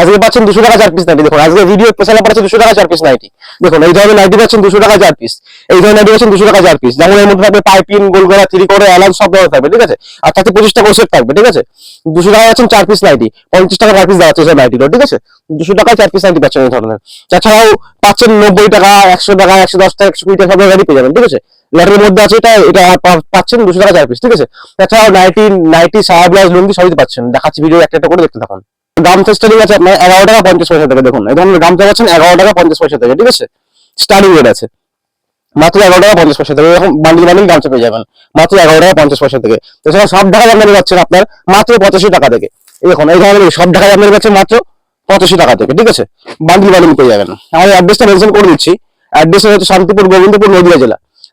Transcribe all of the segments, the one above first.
আজকে পাচ্ছেন দুশো টাকা চার পিস নাইটি। দেখুন, আজকে ভিডিও স্পেশাল পাচ্ছেন দুশো টাকা চার পিস নাইটি। দেখুন, এই ধরনের নাইটি পাচ্ছেন দুশো টাকা চার পিস এই ধরনের নাইটি পাচ্ছেন দুশো টাকা চার পিস যেমন এর মধ্যে থাকবে পাইপিং, গোলগোলা থ্রি করে অ্যালার্ম সব ধরনের থাকবে, ঠিক আছে? আর তাতে পঁচিশটা সেট থাকবে, ঠিক আছে? দুশো টাকা পাচ্ছেন চার পিস নাইটি। পঞ্চাশ টাকা চার পিস দেওয়া হচ্ছে নাইটিগুলো ঠিক আছে? দুশো টাকায় চার পিস নাইটি পাচ্ছেন এই ধরনের। তাছাড়াও পাচ্ছেন নব্বই টাকা, একশো টাকা, একশো দশ টাকা, একশো কুড়ি টাকা সব নাইটি পেয়ে যাবেন, ঠিক আছে? লেটারের মধ্যে আছে এটা এটা পাচ্ছেন দুশো টাকা চার পিস ঠিক আছে? তাছাড়াও নাইটি নাইটি সাহা ব্লাউজ, লুঙ্গি সবই পাচ্ছেন। দেখাচ্ছি ভিডিও একটা একটা করে দেখতে থাকুন। গামছা স্টার্টিং আছে আপনার এগারো টাকা পঞ্চাশ পয়সা থেকে, দেখুন। এই ধরনের গামছা পাচ্ছেন এগারো টাকা পঞ্চাশ পয়সা থেকে, ঠিক আছে? স্টার্টিং রেট আছে। মাত্র এগারো টাকা পঞ্চাশ পয়সা থেকে এরকম বান্ডিল বান্ডিল গামছা পেয়ে যাবেন। মাত্র এগারো টাকা পঞ্চাশ পয়সা থেকে। এছাড়া সব ঢাকা জামদানি পাচ্ছেন আপনার মাত্র পঁচাশি টাকা থেকে। দেখুন, এই ধরনের সব ঢাকা জামদানি পাচ্ছেন মাত্র পঁচাশি টাকা থেকে, ঠিক আছে? বান্ডিল বান্ডিল পেয়ে যাবেন। আমি অ্যাড্রেসটা মেনশন করে দিচ্ছি। অ্যাড্রেস হচ্ছে শান্তিপুর, গোবিন্দপুর, নদিয়া জেলা।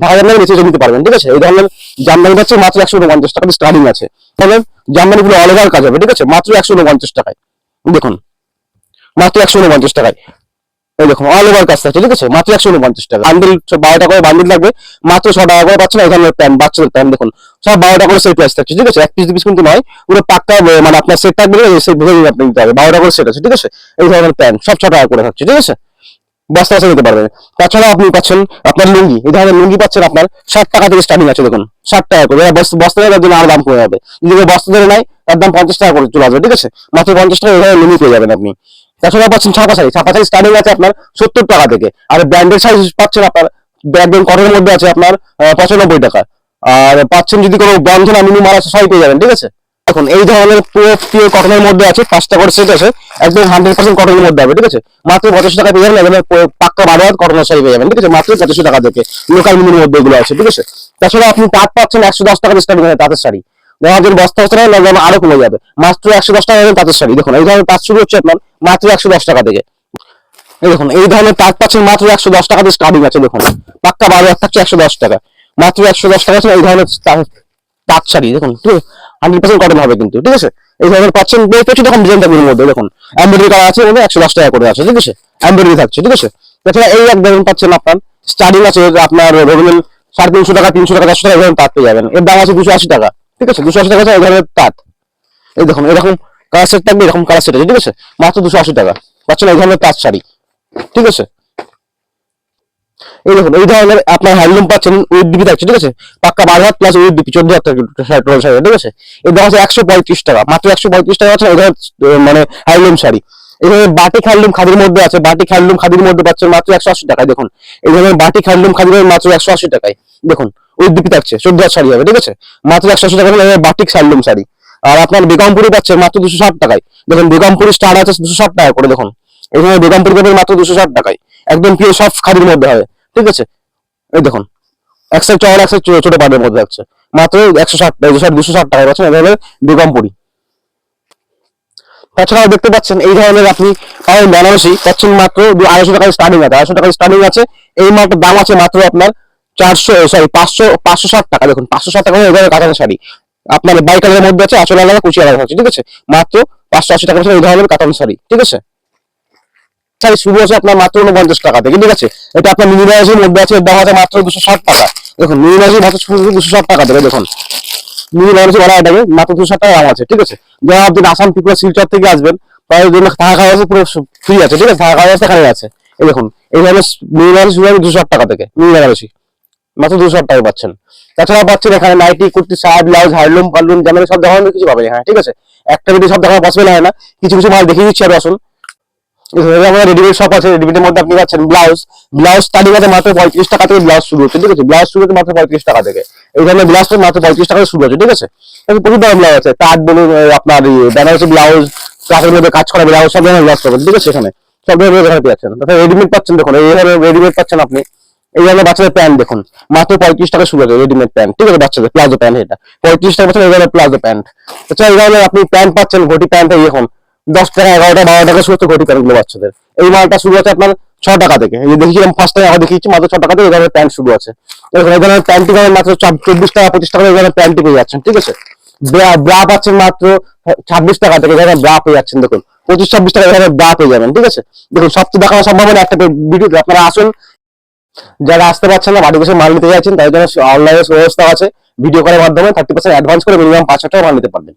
ঢাকা জামদানি বেঁচে বেঁচে নিতে পারবেন, ঠিক আছে? এই ধরনের জামদানি পাচ্ছে মাত্র একশো উনপঞ্চাশ টাকা স্টার্টিং আছে। তাহলে জামদানি পুরো অল ওভার কাজ হবে, ঠিক আছে? মাত্র একশো উনপঞ্চাশ টাকায়। দেখুন, মাত্র একশো উনপঞ্চাশ টাকায়। দেখুন অল ওভার কাজ থাকছে ঠিক আছে? মাত্র একশো উনপঞ্চাশ টাকা। বান্ডিল বারো টাকা করে বান্ডিল লাগবে, মাত্র ছ টাকা করে পাচ্ছেন, এই ধরনের প্যান্ট বাচ্চাদের প্যান্ট দেখুন। সব বারো টাকা করে সেট প্রাইস থাকছে, ঠিক আছে? এক পিস পিস কিন্তু নয়, পুরো পাক্কা মানে আপনার সেট থাকবে বুঝে নিয়ে আপনি নিতে হবে। বারো টাকা করে সেট আছে, ঠিক আছে? এই ধরনের প্যান্ট সব ছ টাকা করে থাকছে, ঠিক আছে? বস্তা বস্তা নিতে পারবেন তাছাড়া আপনি পাচ্ছেন আপনার লুঙ্গি। এই ধরনের লুঙ্গি পাচ্ছেন আপনার ষাট টাকা থেকে স্টার্টিং আছে, দেখুন। ষাট টাকা করে। বস্তা বস্তা নেওয়ার জন্য আর দাম কমে যাবে। যদি বস্তা ধরে নেয়, তার দাম পঞ্চাশ টাকা করে চলে আসবে, ঠিক আছে? মাত্র পঞ্চাশ টাকা ধরনের লুঙ্গি পেয়ে যাবেন আপনি। তাছাড়া পাচ্ছেন ছাপা শাড়ি। ছাপা শাড়ি স্টার্টিং আছে আপনার সত্তর টাকা থেকে। আর ব্র্যান্ডেড সাইজ পাচ্ছেন আপনার ব্র্যান্ডেড কটনের মধ্যে আছে আপনার পঁচানব্বই টাকা। আর পাচ্ছেন যদি কোনো বন্ধন মিনি মাল আছে, সবাই পেয়ে যাবেন, ঠিক আছে? এখন এই ধরনের পুরো পিওর কটনের মধ্যে আছে পাঁচটা করে সেট আছে, একদম হান্ড্রেড পার্সেন্ট কটনের মধ্যে হবে ঠিক আছে? মাত্র পঁচাশি টাকা পেয়ে যাবেন পাক্কা বারো হাত কটনের শাড়ি পেয়ে যাবেন, ঠিক আছে? মাত্র পঁচাশি টাকা থেকে লোকাল মিনির মধ্যে এগুলো আছে, ঠিক আছে? তাছাড়া আপনি তাঁত পাচ্ছেন একশো দশ টাকা আছে তাঁতের শাড়ি। যাচ্ছে বস্তা নেয় না আরও কমে যাবে। মাত্র একশো দশ টাকা তাঁতের শাড়ি। দেখুন, এই ধরনের তাঁত শুরু হচ্ছে আপনার মাত্র একশো দশ টাকা থেকে। দেখুন, এই ধরনের তাঁত পাচ্ছেন মাত্র একশো দশ টাকা দিয়ে স্টার্টিং আছে, দেখুন। পাক্কা বারো হাত থাকছে একশো দশ টাকা। মাত্র একশো দশ টাকা এই ধরনের তাঁত শাড়ি, দেখুন, ঠিক হবে কিন্তু, ঠিক আছে? এই ধরনের পাচ্ছেন বেশ মধ্যে, দেখুন। মধ্যে একশো টাকা করে আছে, ঠিক আছে? থাকছে, ঠিক আছে? এই আপনার আছে আপনার সাড়ে তিনশো টাকা তিনশো টাকা টাকা পেয়ে যাবেন। এর দাম আছে দুশো আশি টাকা, ঠিক আছে? দুশো আশি টাকা তাঁত। এই দেখুন, এরকম কালার সেট থাকবে, এরকম কালার সেট আছে, ঠিক আছে? মাত্র দুশো আশি টাকা। পাচ্ছেন এই ধরনের তাঁত শাড়ি, ঠিক আছে? এই দেখুন, এই ধরনের আপনার হ্যান্ডলুম পাচ্ছেন উইথ ডিপি থাকছে, ঠিক আছে? পাক্কা বারো হাত প্লাস উইথ ডিপি চোদ্দ টোটাল শাড়ি ঠিক আছে? এর দাম একশো পঁয়ত্রিশ টাকা, মাত্র একশো পঁয়ত্রিশ টাকা আছে এই ধরনের মানে হ্যান্ডলুম শাড়ি। এই ধরনের বাটিক হ্যান্ডলুম খাদির মধ্যে আছে বাটি হ্যান্ডলুম খাদির মধ্যে পাচ্ছেন মাত্র একশো আশি টাকায়, দেখুন। এই ধরনের বাটিক হ্যান্ডলুম খাদির মাত্র একশো আশি টাকায়, দেখুন উইথ ডিপি থাকছে, চোদ্দ হাজার শাড়ি হবে, ঠিক আছে? মাত্র একশো আশি টাকা বাটিক হ্যান্ডলুম শাড়ি। আর আপনার বেগমপুরি পাচ্ছেন মাত্র দুশো ষাট টাকায়, দেখুন, বেগমপুরি স্টার আছে দুশো ষাট টাকা করে, দেখুন। এখানে বেগমপুরি পাবেন মাত্র দুশো ষাট টাকায়। একদম পিওর সব খাদির মধ্যে হবে ঠিক আছে? এই দেখুন, এক সাইড চওড়া এক সাইড ছোট পাড়ের মধ্যে আছে মাত্র একশো ষাট দুশো ষাট টাকা পাচ্ছেন এভাবে বেগমপুরি তাছাড়াও দেখতে পাচ্ছেন, এই ধরনের আপনি পাবেন বেনারসি পাচ্ছেন মাত্র আড়াইশো টাকা স্টার্টিং আছে। আড়াইশো টাকা স্টার্টিং আছে, এই মাত্র দাম আছে মাত্র আপনার চারশো সরি পাঁচশো পাঁচশো ষাট টাকা। দেখুন, পাঁচশো ষাট টাকা এই ধরনের কাতান শাড়ি। আপনার বাই কালারের মধ্যে আছে আসল আলাদা, কুচি আলাদা আছে, ঠিক আছে? মাত্র পাঁচশো আশি টাকা এই ধরনের কাতান শাড়ি, ঠিক আছে? শাড়ি শুরু আছে আপনার মাত্র উনপঞ্চাশ টাকা থেকে ঠিক আছে? এটা আপনার মিনি বাজারের মধ্যে আছে দাম আছে মাত্র দুশো ষাট টাকা। দেখুন মিনি বাজারের মাত্র দুশো ষাট টাকা থেকে দেখুন। মিনি বলা এটাকে, মাত্র দুশো ষাট টাকা আছে, ঠিক আছে? যারা আপনি আসাম ত্রিপুরা শিলচর থেকে আসবেন, তাদের জন্য থাকা খাওয়া আছে পুরো ফ্রি আছে, ঠিক আছে? থাকা খাওয়া আছে এখানে আছে। এই দেখুন, এই ধরনের মিনি বাজারে শুরু হবে দুশো ষাট টাকা থেকে মিনি বাজারে মাত্র দুশো ষাট টাকা পাচ্ছেন। তাছাড়া পাচ্ছেন এখানে nighty kurti shirt blouse handloom পাল্লুম জামাই সব ধরনের কিছু পাবেন এখানে, ঠিক আছে? একটা ভিডিও সব দেখানো পসিবল হয় না, কিছু কিছু মাল দেখিয়ে দিচ্ছি, আর আসুন। রেডিমেড শপ আছে রেডিমেডের মধ্যে আপনি পাচ্ছেন ব্লাউজ ব্লাউজ স্টার্টিং আছে মাত্র পঁয়ত্রিশ টাকা থেকে ব্লাউজ শুরু হচ্ছে, ঠিক আছে? ব্লাউজ শুরু হচ্ছে মাত্র পঁয়ত্রিশ টাকা থেকে। এই ধরনের ব্লাউজ মাত্র পঁয়ত্রিশ টাকা শুরু হচ্ছে, ঠিক আছে? প্রচুর ধরনের ব্লাউজ আছে, তাঁত বলুন আপনার বেনারসি ব্লাউজ কাঠের মধ্যে কাজ করা ব্লাউজ সব ধরনের ব্লাউজ পাবেন, ঠিক আছে এখানে? সব ধরনের এখানে পাচ্ছেন। তাছাড়া রেডিমেড পাচ্ছেন, দেখুন, এই ধরনের রেডিমেড পাচ্ছেন আপনি। এই ধরনের বাচ্চাদের প্যান্ট দেখুন, মাত্র পঁয়ত্রিশ টাকা শুরু হচ্ছে রেডিমেড প্যান্ট ঠিক আছে, বাচ্চাদের প্লাজো প্যান্ট এটা। পঁয়ত্রিশ টাকা পাচ্ছেন এই ধরনের প্লাজো প্যান্ট আচ্ছা এই ধরনের আপনি প্যান্ট পাচ্ছেন, ঘটি প্যান্ট এখন দশ টাকা এগারো টাকা বারো টাকা শুরু হচ্ছে ঘটি প্যান্টগুলো বাচ্চাদের। এই মালটা শুরু আছে আপনার ছ টাকা থেকে। এই যে দেখিয়েছিলাম ফার্স্ট আবার দেখিয়েছি, মাত্র ছ টাকা থেকে এই প্যান্ট শুরু আছে। দেখুন, এই প্যান্টটি পাবেন মাত্র চব্বিশ টাকা, পঁচিশ টাকা ধরনের প্যান্টটি পেয়ে যাচ্ছেন, ঠিক আছে? ব্রা পাচ্ছেন মাত্র ছাব্বিশ টাকা থেকে এখানে ব্রা পেয়ে যাচ্ছেন, দেখুন। পঁচিশ, ছাব্বিশ টাকা এখানে ব্রা পেয়ে যাবেন, ঠিক আছে? দেখুন, সব তো দেখানো সম্ভব না একটা ভিডিও আপনারা আসুন। যারা আসতে পারছেন না, বাড়ি বসে মাল নিতে চাইছেন তাই জন্য অনলাইনে ব্যবস্থা আছে। ভিডিও কলের মাধ্যমে থার্টি পার্সেন্ট অ্যাডভান্স করে মিনিমাম পাঁচ হাজার টাকা মাল নিতে পারবেন।